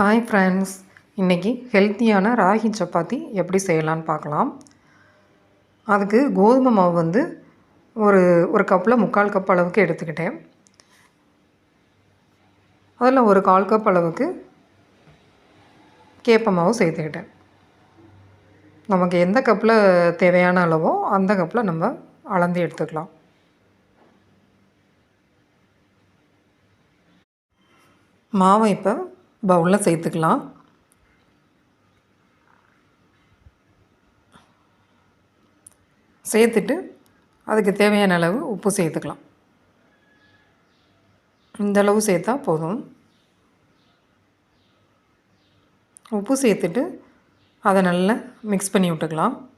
Hi friends இன்றைக்கி ஹெல்த்தியான ராகி சப்பாத்தி எப்படி செய்யலான்னு பார்க்கலாம். அதுக்கு கோதுமை மாவு வந்து ஒரு ஒரு கப்பில் முக்கால் கப் அளவுக்கு எடுத்துக்கிட்டேன். அதில் ஒரு கால் கப் அளவுக்கு கேப்ப மாவு சேர்த்துக்கிட்டேன். நமக்கு எந்த கப்பில் தேவையான அளவோ அந்த கப்பில் நம்ம அளந்து எடுத்துக்கலாம். மாவை இப்போ பவுலில் சேர்த்துக்கலாம். சேர்த்துட்டு அதுக்கு தேவையான அளவு உப்பு சேர்த்துக்கலாம். இந்த அளவு சேர்த்தா போதும். உப்பு சேர்த்துட்டு அதை நல்லா மிக்ஸ் பண்ணி விட்டுக்கலாம்.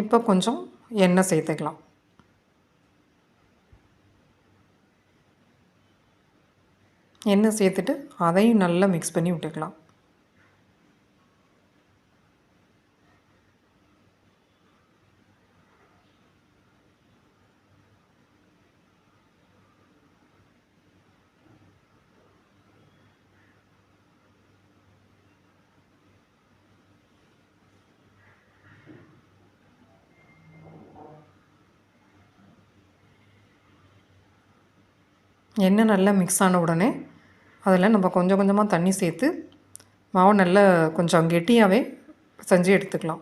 இப்போ கொஞ்சம் எண்ணெய் சேர்த்துக்கலாம். எண்ணெய் சேர்த்துட்டு அதையும் நல்லா மிக்ஸ் பண்ணி விட்டுக்கலாம். எண்ணெய் நல்லா மிக்ஸ் ஆன உடனே அதில் நம்ம கொஞ்சம் கொஞ்சமாக தண்ணி சேர்த்து மாவு நல்லா கொஞ்சம் கெட்டியாகவே செஞ்சு எடுத்துக்கலாம்.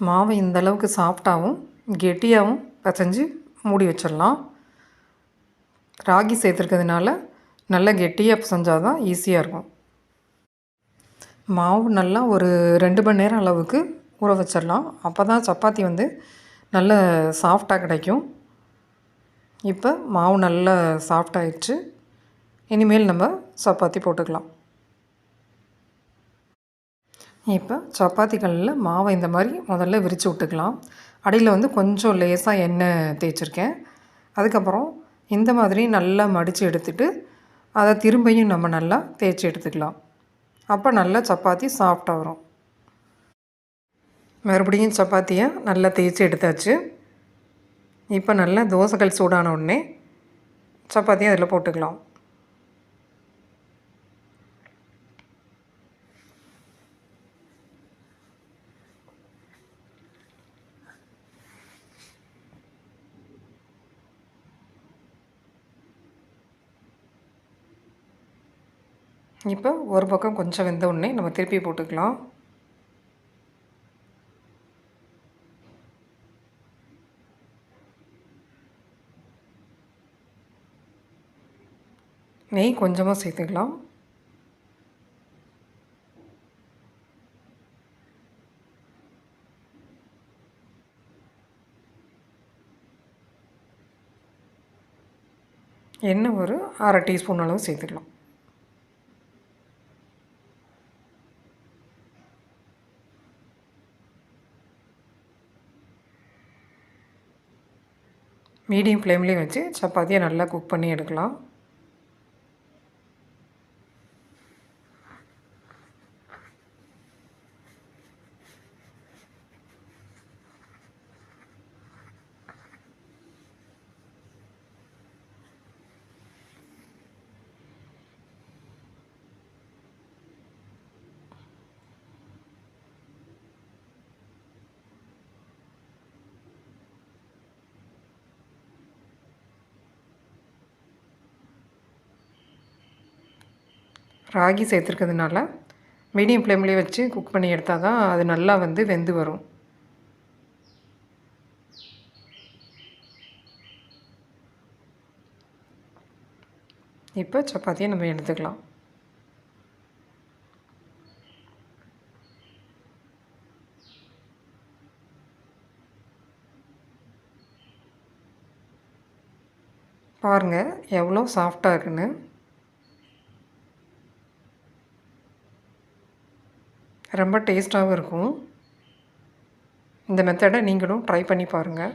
மாவை இந்த அளவுக்கு சாஃப்டாகவும் கெட்டியாகவும் பிசைஞ்சு மூடி வச்சிடலாம். ராகி சேர்த்துருக்கிறதுனால நல்லா கெட்டியாக பிசைஞ்சால் தான் ஈஸியாக இருக்கும். மாவு நல்லா ஒரு ரெண்டு மணி நேரம் அளவுக்கு ஊற வச்சிடலாம். அப்போ தான் சப்பாத்தி வந்து நல்ல சாஃப்டாக கிடைக்கும். இப்போ மாவு நல்லா சாஃப்டாகிடுச்சு இனிமேல் நம்ம சப்பாத்தி போட்டுக்கலாம். இப்போ சப்பாத்தி கல்லில் மாவை இந்த மாதிரி முதல்ல விரித்து விட்டுக்கலாம். அடியில் வந்து கொஞ்சம் லேசாக எண்ணெய் தேய்ச்சிருக்கேன். அதுக்கப்புறம் இந்த மாதிரி நல்லா மடித்து எடுத்துட்டு அதை திரும்பியும் நம்ம நல்லா தேய்ச்சி எடுத்துக்கலாம். அப்போ நல்லா சப்பாத்தி சாஃப்டாக வரும். மறுபடியும் சப்பாத்தியை நல்லா தேய்ச்சி எடுத்தாச்சு. இப்போ நல்லா தோசைகள் சூடான உடனே சப்பாத்தியும் அதில் போட்டுக்கலாம். இப்போ ஒரு பக்கம் கொஞ்சம் வெந்த உடனே நம்ம திருப்பி போட்டுக்கலாம். நெய் கொஞ்சமாக சேர்த்துக்கலாம். எண்ணெய் ஒரு அரை டீஸ்பூன் அளவு சேர்த்துக்கலாம். மீடியம் ஃப்ளேம்லேயும் வச்சு சப்பாத்தியை நல்லா குக் பண்ணி எடுக்கலாம். ராகி சேர்த்துருக்கிறதுனால மீடியம் ஃப்ளேம்லேயே வச்சு குக் பண்ணி எடுத்தால் தான் அது நல்லா வந்து வெந்து வரும். இப்போ சப்பாத்தியை நம்ம எடுத்துக்கலாம். பாருங்கள் எவ்வளோ சாஃப்டாக இருக்குன்னு. ரொம்ப டேஸ்ட்டாகவும் இருக்கும். இந்த மெத்தடை நீங்களும் ட்ரை பண்ணி பாருங்கள்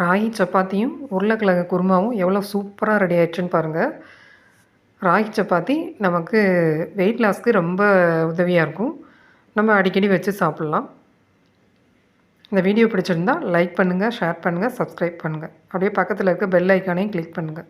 ராகி சப்பாத்தியும் உருளைக்கிழங்கு குருமாவும் எவ்வளோ சூப்பராக ரெடி ஆயிடுச்சுன்னு பாருங்கள் ராகி சப்பாத்தி நமக்கு வெயிட் லாஸ்க்கு ரொம்ப உதவியாக இருக்கும். நம்ம அடிக்கடி வச்சு சாப்பிட்லாம். இந்த வீடியோ பிடிச்சிருந்தா லைக் பண்ணுங்கள் ஷேர் பண்ணுங்கள் சப்ஸ்கிரைப் பண்ணுங்கள் அப்படியே பக்கத்தில் இருக்க பெல் ஐக்கானையும் கிளிக் பண்ணுங்கள்